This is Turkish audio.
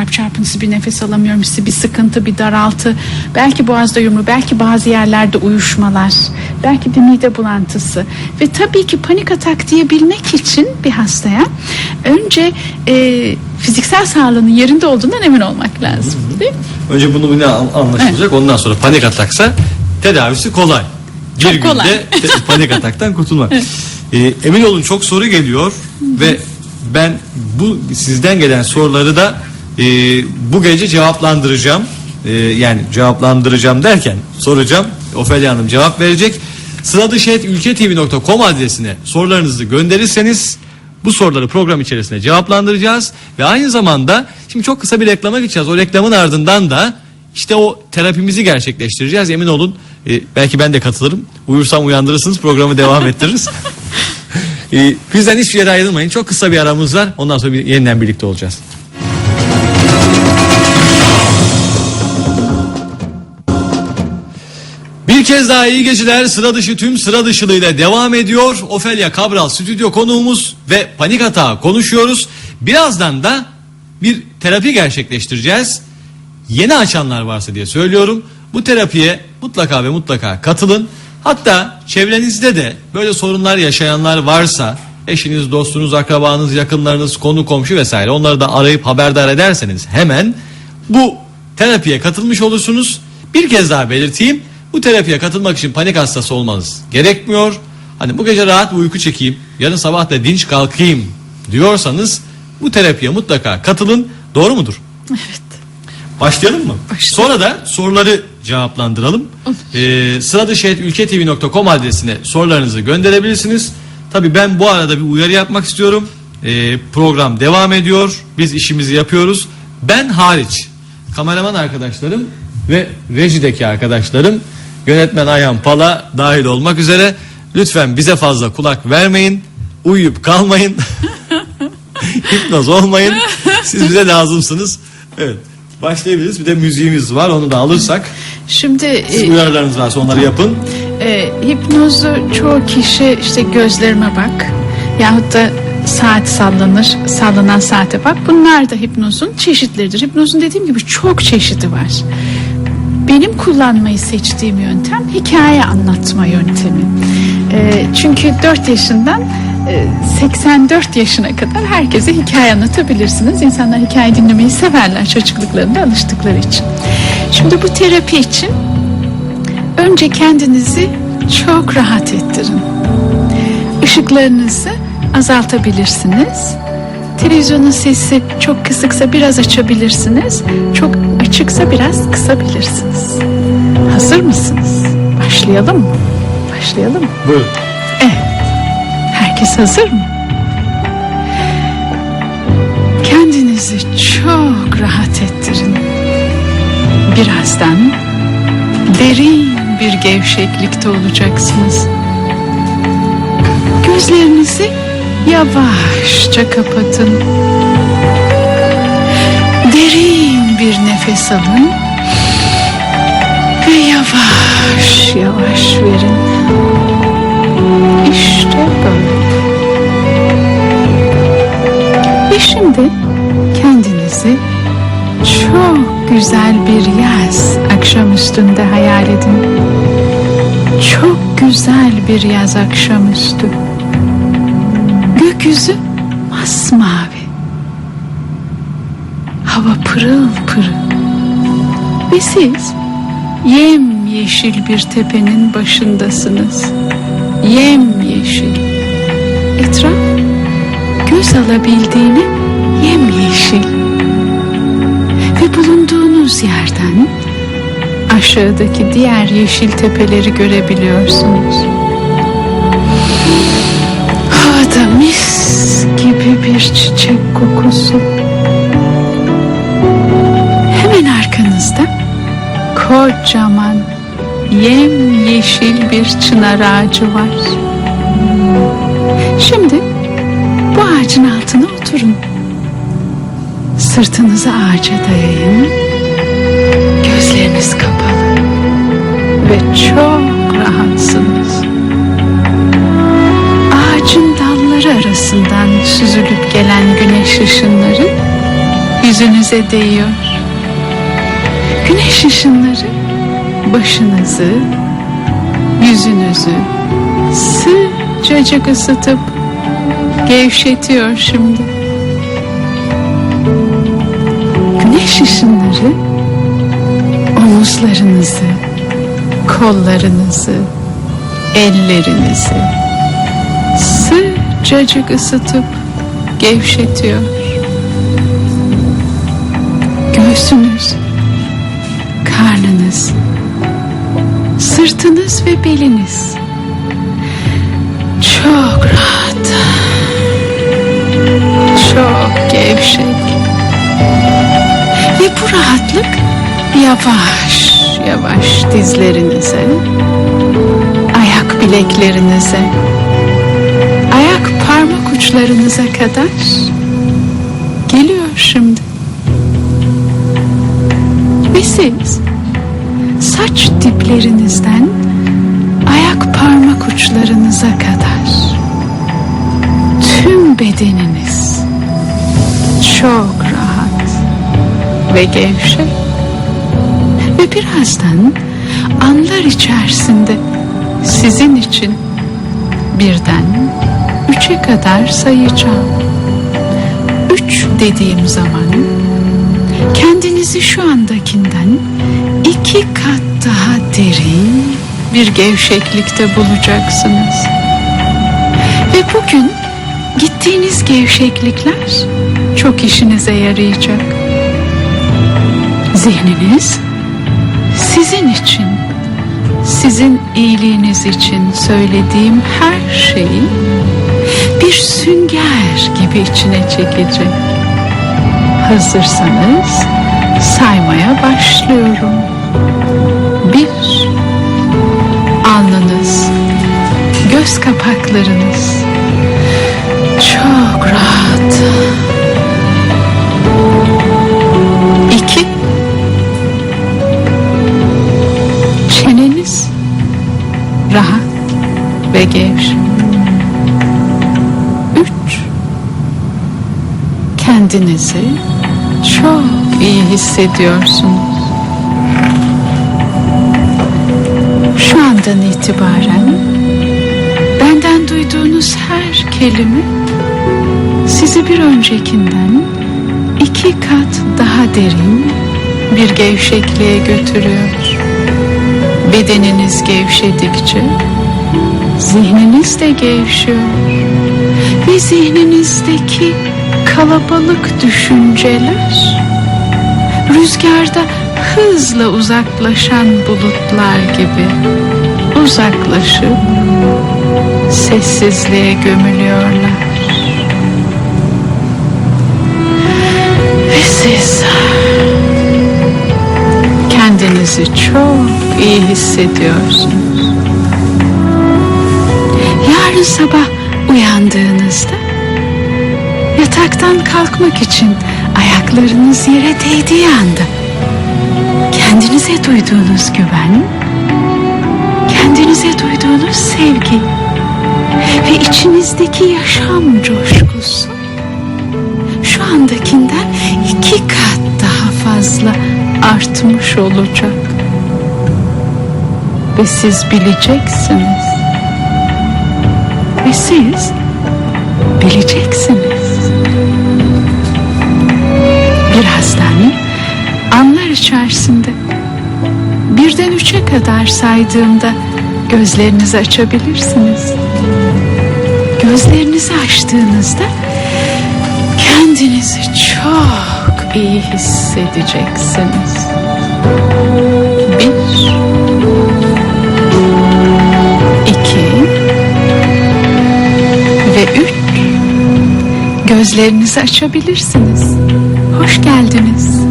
kalp çarpıntısı, bir nefes alamıyorum hissi, bir sıkıntı, bir daraltı, belki boğazda yumru, belki bazı yerlerde uyuşmalar, belki bir mide bulantısı ve tabii ki panik atak diyebilmek için bir hastaya önce e, fiziksel sağlığının yerinde olduğundan emin olmak lazım. Değil mi? Önce bunu an- anlaşılacak. Ondan sonra panik ataksa tedavisi kolay. Çok bir kolay. günde te- panik ataktan kurtulmak. Ee, emin olun çok soru geliyor ve ben bu sizden gelen soruları da e, bu gece cevaplandıracağım. E, yani cevaplandıracağım derken soracağım. Ofelia Hanım cevap verecek. sıradışetülketv.com adresine sorularınızı gönderirseniz bu soruları program içerisinde cevaplandıracağız ve aynı zamanda şimdi çok kısa bir reklama gideceğiz. O reklamın ardından da işte o terapimizi gerçekleştireceğiz. Emin olun e, belki ben de katılırım. Uyursam uyandırırsınız programı devam ettiririz. e, bizden hiçbir yere ayrılmayın. Çok kısa bir aramız var. Ondan sonra bir, yeniden birlikte olacağız. Bir kez daha iyi geceler sıra dışı tüm sıra dışılığıyla devam ediyor. Ofelia Cabral stüdyo konuğumuz ve panik hata konuşuyoruz. Birazdan da bir terapi gerçekleştireceğiz. Yeni açanlar varsa diye söylüyorum. Bu terapiye mutlaka ve mutlaka katılın. Hatta çevrenizde de böyle sorunlar yaşayanlar varsa eşiniz, dostunuz, akrabanız, yakınlarınız, konu komşu vesaire onları da arayıp haberdar ederseniz hemen bu terapiye katılmış olursunuz. Bir kez daha belirteyim. Bu terapiye katılmak için panik hastası olmanız gerekmiyor. Hani bu gece rahat bir uyku çekeyim, yarın sabah da dinç kalkayım diyorsanız bu terapiye mutlaka katılın. Doğru mudur? Evet. Başlayalım mı? Başlayalım. Sonra da soruları cevaplandıralım. Ee, sıradışehitülketv.com adresine sorularınızı gönderebilirsiniz. Tabii ben bu arada bir uyarı yapmak istiyorum. Ee, program devam ediyor. Biz işimizi yapıyoruz. Ben hariç kameraman arkadaşlarım ve rejideki arkadaşlarım yönetmen Ayhan Pala dahil olmak üzere lütfen bize fazla kulak vermeyin. Uyuyup kalmayın. Hipnoz olmayın. Siz bize lazımsınız. Evet. Başlayabiliriz. Bir de müziğimiz var. Onu da alırsak. Şimdi Siz e, uyarılarınız varsa onları yapın. e, hipnozu çoğu kişi işte gözlerime bak yahut da saat sallanır, sallanan saate bak. Bunlar da hipnozun çeşitleridir. Hipnozun dediğim gibi çok çeşidi var. Benim kullanmayı seçtiğim yöntem hikaye anlatma yöntemi. E, çünkü 4 yaşından e, 84 yaşına kadar herkese hikaye anlatabilirsiniz. İnsanlar hikaye dinlemeyi severler çocukluklarında alıştıkları için. Şimdi bu terapi için Önce kendinizi çok rahat ettirin. Işıklarınızı azaltabilirsiniz. Televizyonun sesi çok kısıksa biraz açabilirsiniz. Çok açıksa biraz kısabilirsiniz. Hazır mısınız? Başlayalım mı? Başlayalım mı? Buyurun. Evet. Herkes hazır mı? Kendinizi çok rahat ettirin. Birazdan derin bir gevşeklikte olacaksınız. Gözlerinizi yavaşça kapatın. Derin bir nefes alın ve yavaş yavaş verin. İşte böyle. Ve şimdi kendinizi çok güzel bir yaz akşamüstünde hayal edin. Çok güzel bir yaz akşamüstü. Gökyüzü masmavi. Hava pırıl pırıl. Ve siz yem yeşil bir tepenin başındasınız. Yem yeşil. Etraf göz alabildiğini yemyeşil ve bulunduğunuz yerden aşağıdaki diğer yeşil tepeleri görebiliyorsunuz. Havada mis gibi bir çiçek kokusu. Hemen arkanızda kocaman yem yeşil bir çınar ağacı var. Şimdi bu ağacın altına oturun. Sırtınızı ağaca dayayın. Gözleriniz kapalı. Arasından süzülüp gelen güneş ışınları yüzünüze değiyor. Güneş ışınları başınızı, yüzünüzü sıcacık ısıtıp gevşetiyor şimdi. Güneş ışınları omuzlarınızı, kollarınızı, ellerinizi sıcacık ısıtıp gevşetiyor. Göğsünüz, karnınız, sırtınız ve beliniz çok rahat, çok gevşek. Ve bu rahatlık yavaş yavaş dizlerinize, ayak bileklerinize, parmak uçlarınıza kadar geliyor şimdi. Ve siz saç diplerinizden ayak parmak uçlarınıza kadar tüm bedeniniz çok rahat ve gevşek ve birazdan anlar içerisinde sizin için birden üçe kadar sayacağım. Üç dediğim zaman kendinizi şu andakinden iki kat daha derin bir gevşeklikte bulacaksınız. Ve bugün gittiğiniz gevşeklikler çok işinize yarayacak. Zihniniz sizin için, sizin iyiliğiniz için söylediğim her şeyi bir sünger gibi içine çekecek. Hazırsanız saymaya başlıyorum. Bir, alnınız, göz kapaklarınız çok rahat. İki, çeneniz rahat ve gevşek. Kendinizi çok iyi hissediyorsunuz. Şu andan itibaren benden duyduğunuz her kelime sizi bir öncekinden iki kat daha derin bir gevşekliğe götürüyor. Bedeniniz gevşedikçe zihniniz de gevşiyor ve zihninizdeki kalabalık düşünceler rüzgarda hızla uzaklaşan bulutlar gibi uzaklaşıp sessizliğe gömülüyorlar. Ve siz kendinizi çok iyi hissediyorsunuz. Yarın sabah uyandığınızda yataktan kalkmak için ayaklarınız yere değdiği anda kendinize duyduğunuz güven, kendinize duyduğunuz sevgi ve içinizdeki yaşam coşkusu şu andakinden iki kat daha fazla artmış olacak. Ve siz bileceksiniz. Ve siz bileceksiniz. Üçe kadar saydığımda gözlerinizi açabilirsiniz. Gözlerinizi açtığınızda kendinizi çok iyi hissedeceksiniz. Bir, iki ve üç. Gözlerinizi açabilirsiniz. Hoş geldiniz.